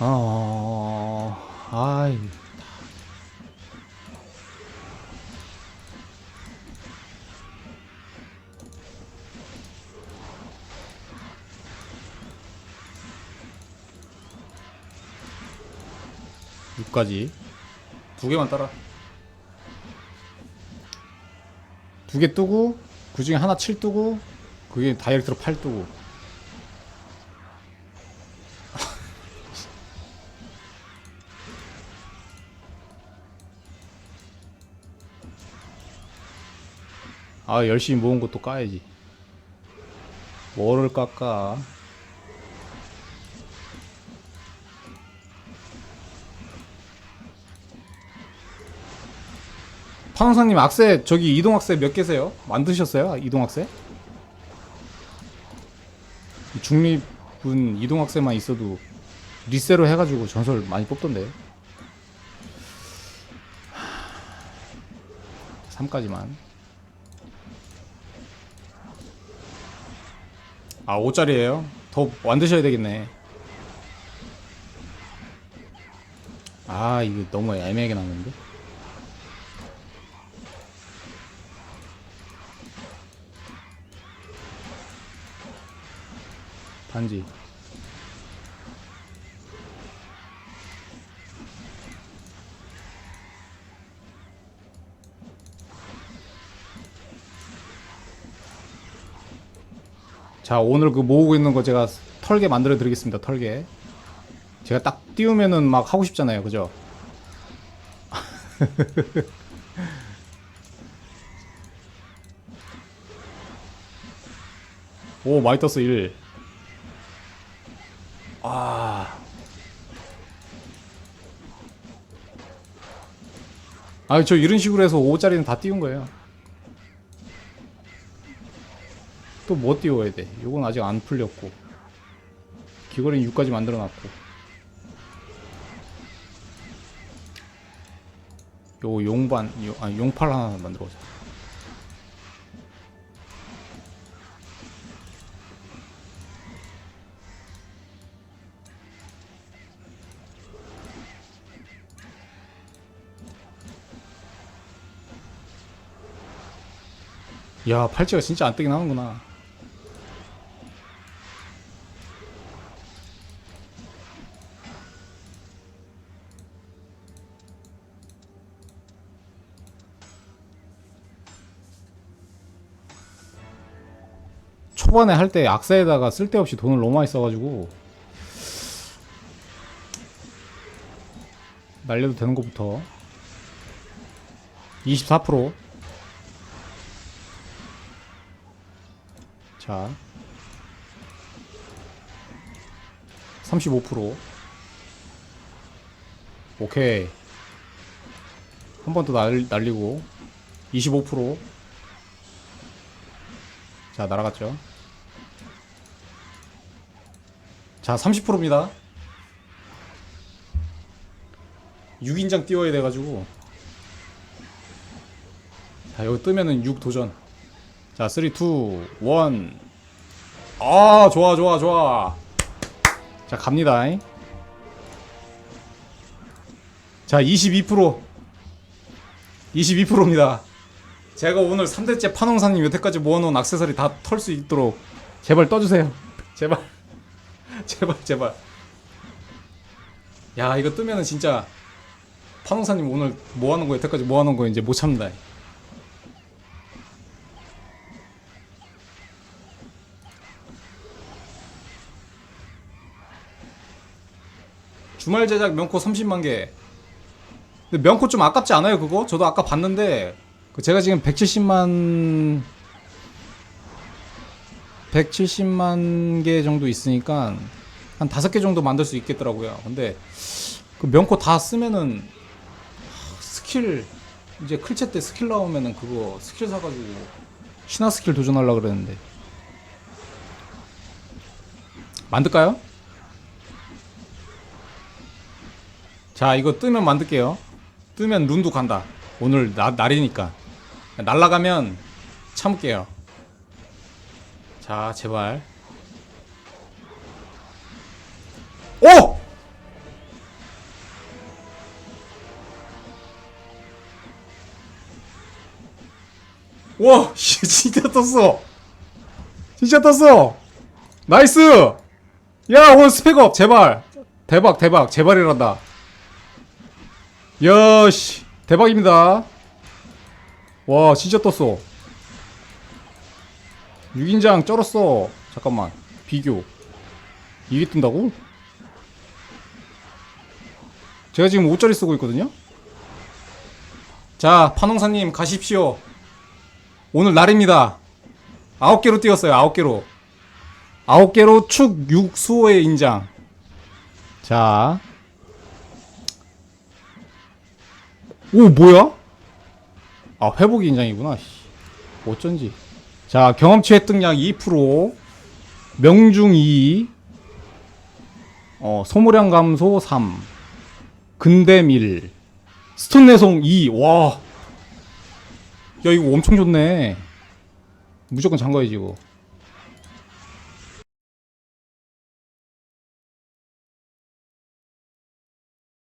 어, 아이. 육까지 두 개만 따라. 두 개 뜨고 그 중에 하나 7 뜨고 그게 다이렉트로 8 뜨고 아 열심히 모은 것도 까야지 뭐를 깎아 파동상님 악세 저기 이동 악세 몇 개세요? 만드셨어요? 이동 악세? 이 중립은 이동 악세만 있어도 리세로 해가지고 전설 많이 뽑던데 3까지만 아 5짜리에요? 더 만드셔야 되겠네. 아 이거 너무 애매하게 나왔는데? 반지 자 오늘 그 모으고 있는 거 제가 털개 만들어 드리겠습니다 털개 제가 딱 띄우면은 막 하고 싶잖아요 그죠 오 떴어 1 아. 아, 저 이런 식으로 해서 5짜리는 다 띄운 거예요. 또 뭐 띄워야 돼? 요건 아직 안 풀렸고. 귀걸이는 6까지 만들어 놨고. 요 용반, 요, 아니, 용팔 하나 만들어 보자. 야, 팔찌가 진짜 안 뜨긴 하는구나. 초반에 할 때 악사에다가 쓸데없이 돈을 너무 많이 써가지고 날려도 되는 것부터 24% 자. 35% 오케이. 한 번 더 날리고 25% 자, 날아갔죠. 자, 30%입니다. 6인장 띄워야 돼가지고. 자, 여기 뜨면은 6 도전. 자, 3, 2, 1. 아, 좋아, 좋아, 좋아. 자, 갑니다. 자, 22%. 22%입니다. 제가 오늘 3대째 판홍사님 여태까지 모아놓은 악세사리 다 털 수 있도록 제발 떠주세요. 제발. 제발, 제발. 야, 이거 뜨면은 진짜 판홍사님 오늘 모아놓은 거 여태까지 모아놓은 거 이제 못 참는다. 주말 제작 명코 30만 개. 근데 명코 좀 아깝지 않아요, 그거? 저도 아까 봤는데 그 제가 지금 170만 170만 개 정도 있으니까 한 다섯 개 정도 만들 수 있겠더라고요. 근데 그 명코 다 쓰면은 스킬 이제 클체 때 스킬 나오면은 그거 스킬 사가지고 신화 스킬 도전하려 그랬는데. 만들까요? 자 이거 뜨면 만들게요. 뜨면 룬도 간다. 오늘 나, 날이니까. 날라가면 참을게요 자, 제발. 오! 와, 진짜 떴어. 진짜 떴어. 나이스. 야, 오늘 스펙업 제발. 대박, 대박, 제발이란다. 야, 씨, 대박입니다. 와, 진짜 떴어. 6인장 쩔었어. 잠깐만, 비교. 이게 뜬다고? 제가 지금 5짜리 쓰고 있거든요. 자, 판홍사님 가십시오. 오늘 날입니다. 아홉 개로 뛰었어요. 아홉 개로. 아홉 개로 축 6수호의 인장. 자. 오, 뭐야? 아, 회복 인장이구나. 씨. 어쩐지. 자, 경험치 획득량 2%. 명중 2. 어, 소모량 감소 3. 근댐 1. 스톤 내송 2. 와. 야, 이거 엄청 좋네. 무조건 잠가야지, 이거.